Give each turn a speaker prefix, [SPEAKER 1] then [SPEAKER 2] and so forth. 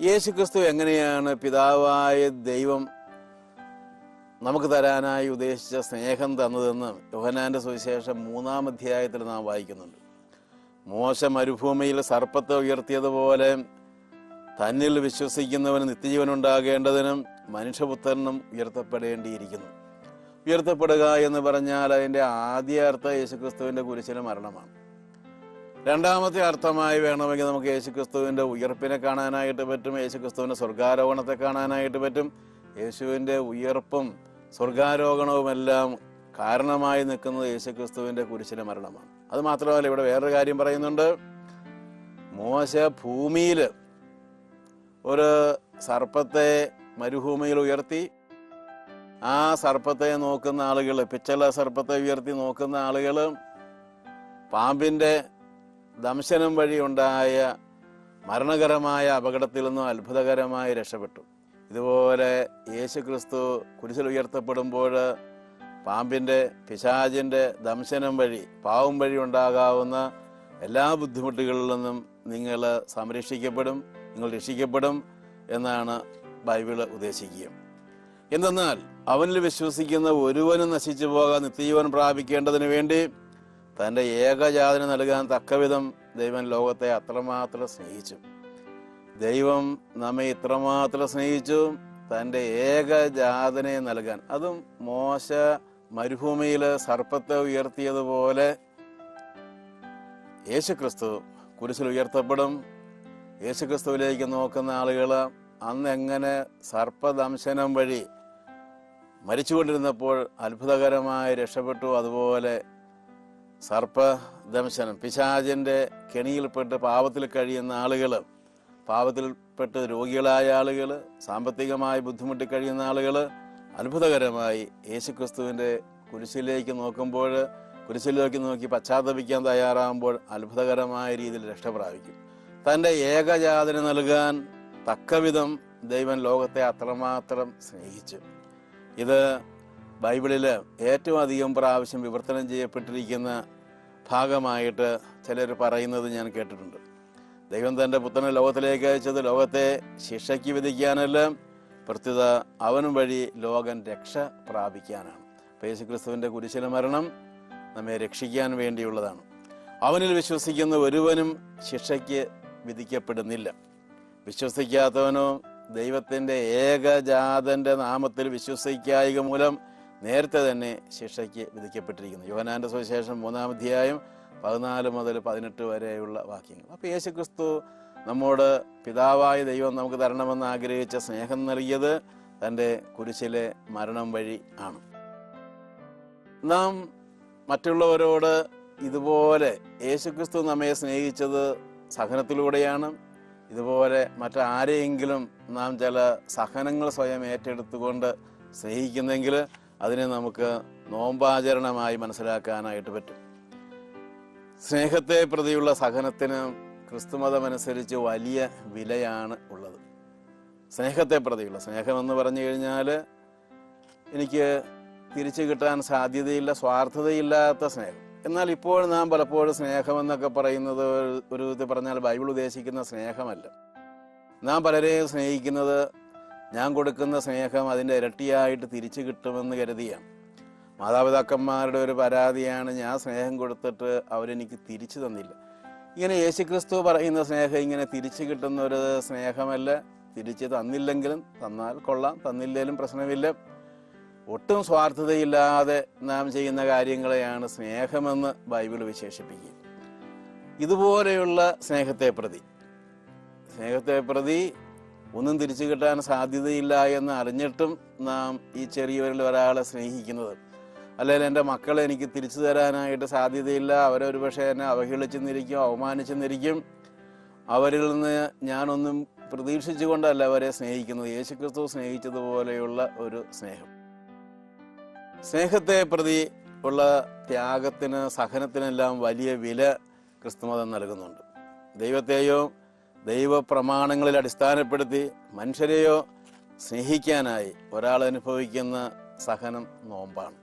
[SPEAKER 1] യേശു ക്രിസ്തു എങ്ങനെയാണ് പിതാവായ ദൈവം നമുക്ക് തരാനായി ഉദ്ദേശിച്ച സ്നേഹം തന്നതെന്ന് യോഹനാന്റെ സുവിശേഷം മൂന്നാം അധ്യായത്തിൽ നാം വായിക്കുന്നുണ്ട്. മോശ മരുഭൂമിയിൽ സർപ്പത്തെ ഉയർത്തിയതുപോലെ തന്നിൽ വിശ്വസിക്കുന്നവന് നിത്യജീവൻ ഉണ്ടാകേണ്ടതിനും മനുഷ്യപുത്രനും ഉയർത്തപ്പെടേണ്ടിയിരിക്കുന്നു. ഉയർത്തപ്പെടുക എന്ന് പറഞ്ഞാൽ അതിന്റെ ആദ്യ അർത്ഥം യേശുക്രിസ്തുവിന്റെ കുരിശിലെ മരണമാണ്. രണ്ടാമത്തെ അർത്ഥമായി വേണമെങ്കിൽ നമുക്ക് യേശുക്രിസ്തുവിന്റെ ഉയർപ്പിനെ കാണാനായിട്ട് പറ്റും യേശുക്രിസ്തുവിന്റെ സ്വർഗാരോഹണത്തെ കാണാനായിട്ട് പറ്റും. യേശുവിന്റെ ഉയർപ്പും സ്വർഗാരോഹണവുമെല്ലാം കാരണമായി നിൽക്കുന്നത് യേശുക്രിസ്തുവിന്റെ കുരിശിലെ മരണമാണ്. അത് മാത്രമല്ല ഇവിടെ വേറൊരു കാര്യം പറയുന്നുണ്ട്. മോശ ഭൂമിയിൽ ഒരു സർപ്പത്തെ മരുഭൂമിയിൽ ഉയർത്തി ആ സർപ്പത്തെ നോക്കുന്ന ആളുകൾ പിച്ചല സർപ്പത്തെ ഉയർത്തി നോക്കുന്ന ആളുകൾ പാമ്പിന്റെ ദംശനം വഴി ഉണ്ടായ മരണകരമായ അപകടത്തിൽ നിന്നും അത്ഭുതകരമായി രക്ഷപ്പെട്ടു. ഇതുപോലെ യേശു ക്രിസ്തു കുരിശിൽ ഉയർത്തപ്പെടുമ്പോൾ പാമ്പിന്റെ പിശാചിന്റെ ദംശനം വഴി പാവം വഴി ഉണ്ടാകാവുന്ന എല്ലാ ബുദ്ധിമുട്ടുകളിൽ നിന്നും നിങ്ങൾ സംരക്ഷിക്കപ്പെടും നിങ്ങൾ രക്ഷിക്കപ്പെടും എന്നാണ് ബൈബിൾ ഉദ്ദേശിക്കുക. എന്തെന്നാൽ അവനിൽ വിശ്വസിക്കുന്ന ഒരുവനും നശിച്ചു പോകാൻ നിത്യജീവൻ പ്രാപിക്കേണ്ടതിന് വേണ്ടി തന്റെ ഏകജാതിന് നൽകാൻ തക്കവിധം ദൈവം ലോകത്തെ അത്രമാത്രം സ്നേഹിച്ചു. ദൈവം നമ്മെ ഇത്രമാത്രം സ്നേഹിച്ചു തന്റെ ഏകജാതനെ നൽകാൻ. അതും മോശ മരുഭൂമിയിൽ സർപ്പത്തെ ഉയർത്തിയതുപോലെ യേശുക്രിസ്തു കുരിശിൽ ഉയർത്തപ്പെടും. യേശുക്രിസ്തുവിലേക്ക് നോക്കുന്ന ആളുകൾ അന്ന് എങ്ങനെ സർപ്പദംശനം വഴി മരിച്ചുകൊണ്ടിരുന്നപ്പോൾ അത്ഭുതകരമായി രക്ഷപ്പെട്ടു. അതുപോലെ സർപ്പദംശനം പിശാചിന്റെ കെണിയിൽപ്പെട്ട് പാപത്തിൽ കഴിയുന്ന ആളുകൾ പാവത്തിൽപ്പെട്ട് രോഗികളായ ആളുകൾ സാമ്പത്തികമായി ബുദ്ധിമുട്ടി കഴിയുന്ന ആളുകൾ അത്ഭുതകരമായി യേശുക്രിസ്തുവിന്റെ കുരിശിലേക്ക് നോക്കുമ്പോൾ കുരിശിലേക്ക് നോക്കി പശ്ചാത്തപിക്കാൻ തയ്യാറാകുമ്പോൾ അത്ഭുതകരമായ രീതിയിൽ രക്ഷ പ്രാപിക്കും. തന്റെ ഏകജാതന നൽകാൻ തക്കവിധം ദൈവം ലോകത്തെ അത്രമാത്രം സ്നേഹിച്ചു. ഇത് ബൈബിളിൽ ഏറ്റവും അധികം പ്രാവശ്യം വിവർത്തനം ചെയ്യപ്പെട്ടിരിക്കുന്ന ഭാഗമായിട്ട് ചിലർ പറയുന്നത് ഞാൻ കേട്ടിട്ടുണ്ട്. ദൈവം തന്റെ പുത്രനെ ലോകത്തിലേക്ക് അയച്ചത് ലോകത്തെ ശിക്ഷയ്ക്ക് വിധിക്കാനല്ല പ്രത്യുത അവനും വഴി ലോകൻ രക്ഷ പ്രാപിക്കാനാണ്. പേശു യേശുക്രിസ്തുവിന്റെ കുരിശിലെ മരണം നമ്മെ രക്ഷിക്കാൻ വേണ്ടിയുള്ളതാണ്. അവനിൽ വിശ്വസിക്കുന്ന ഒരുവനും ശിക്ഷയ്ക്ക് വിധിക്കപ്പെടുന്നില്ല. വിശ്വസിക്കാത്തവനോ ദൈവത്തിന്റെ ഏകജാതന്റെ നാമത്തിൽ വിശ്വസിക്കായിക മൂലം നേരത്തെ തന്നെ ശിക്ഷയ്ക്ക് വിധിക്കപ്പെട്ടിരിക്കുന്നു. യോഹനാന്റെ സുവിശേഷം മൂന്നാം അധ്യായം പതിനാല് മുതൽ പതിനെട്ട് വരെയുള്ള വാക്യങ്ങൾ. അപ്പോൾ യേശുക്രിസ്തു നമ്മോട് പിതാവായ ദൈവം നമുക്ക് തരണമെന്ന് ആഗ്രഹിച്ച സ്നേഹം നൽകിയത് തന്റെ കുരിശിലെ മരണം വഴി ആണ്. നാം മറ്റുള്ളവരോട് ഇതുപോലെ യേശുക്രിസ്തു നമ്മെ സ്നേഹിച്ചത് സഹനത്തിലൂടെയാണ്. ഇതുപോലെ മറ്റാരെയെങ്കിലും നാം ചില സഹനങ്ങൾ സ്വയം ഏറ്റെടുത്തുകൊണ്ട് സ്നേഹിക്കുന്നെങ്കിൽ അതിനെ നമുക്ക് നോമ്പാചരണമായി മനസ്സിലാക്കാനായിട്ട് പറ്റും. സ്നേഹത്തെ പ്രതിയുള്ള സഹനത്തിന് ക്രിസ്തുമതമനുസരിച്ച് വലിയ വിലയാണ് ഉള്ളത്. സ്നേഹത്തെ പ്രതിയുള്ള സ്നേഹമെന്ന് പറഞ്ഞു കഴിഞ്ഞാൽ എനിക്ക് തിരിച്ചു കിട്ടാൻ സാധ്യതയില്ല സ്വാർത്ഥതയില്ലാത്ത സ്നേഹം. എന്നാൽ ഇപ്പോൾ നാം പലപ്പോഴും സ്നേഹമെന്നൊക്കെ പറയുന്നത് ഒരു- വിധത്തിൽ പറഞ്ഞാൽ ബൈബിൾ ഉദ്ദേശിക്കുന്ന സ്നേഹമല്ല. നാം പലരെയും സ്നേഹിക്കുന്നത് ഞാൻ കൊടുക്കുന്ന സ്നേഹം അതിന്റെ ഇരട്ടിയായിട്ട് തിരിച്ചു കിട്ടുമെന്ന് കരുതിയാണ് മാതാപിതാക്കന്മാരുടെ ഒരു പരാതിയാണ് ഞാൻ സ്നേഹം കൊടുത്തിട്ട് അവരെനിക്ക് തിരിച്ചു തന്നില്ല. ഇങ്ങനെ യേശുക്രിസ്തു പറയുന്ന സ്നേഹം ഇങ്ങനെ തിരിച്ചു കിട്ടുന്ന ഒരു സ്നേഹമല്ല. തിരിച്ച് തന്നില്ലെങ്കിലും തന്നാൽ കൊള്ളാം തന്നില്ലെങ്കിലും പ്രശ്നമില്ല. ഒട്ടും സ്വാർത്ഥതയില്ലാതെ നാം ചെയ്യുന്ന കാര്യങ്ങളെയാണ് സ്നേഹമെന്ന് ബൈബിൾ വിശേഷിപ്പിക്കുക. ഇതുപോലെയുള്ള സ്നേഹത്തെ പ്രതി. സ്നേഹത്തെ പ്രതി ഒന്നും തിരിച്ചു കിട്ടാൻ സാധ്യതയില്ല എന്ന് അറിഞ്ഞിട്ടും നാം ഈ ചെറിയവരിൽ ഒരാളെ സ്നേഹിക്കുന്നത്. അല്ലെങ്കിൽ എന്റെ മക്കളെ എനിക്ക് തിരിച്ചു തരാനായിട്ട് സാധ്യതയില്ല. അവരൊരു പക്ഷേ എന്നെ അവഹേളിച്ചെന്നിരിക്കും അവമാനിച്ചെന്നിരിക്കും. അവരിൽ നിന്ന് ഞാനൊന്നും പ്രതീക്ഷിച്ചുകൊണ്ടല്ല അവരെ സ്നേഹിക്കുന്നത്. യേശുക്രിസ്തു സ്നേഹിച്ചതുപോലെയുള്ള ഒരു സ്നേഹം. സ്നേഹത്തെ പ്രതി ഉള്ള ത്യാഗത്തിന് സഹനത്തിനെല്ലാം വലിയ വില ക്രിസ്തുമതം നൽകുന്നുണ്ട്. ദൈവത്തെയോ ദൈവപ്രമാണങ്ങളിൽ അടിസ്ഥാനപ്പെടുത്തി മനുഷ്യരെയോ സ്നേഹിക്കാനായി ഒരാൾ അനുഭവിക്കുന്ന സഹനം നോമ്പാണ്.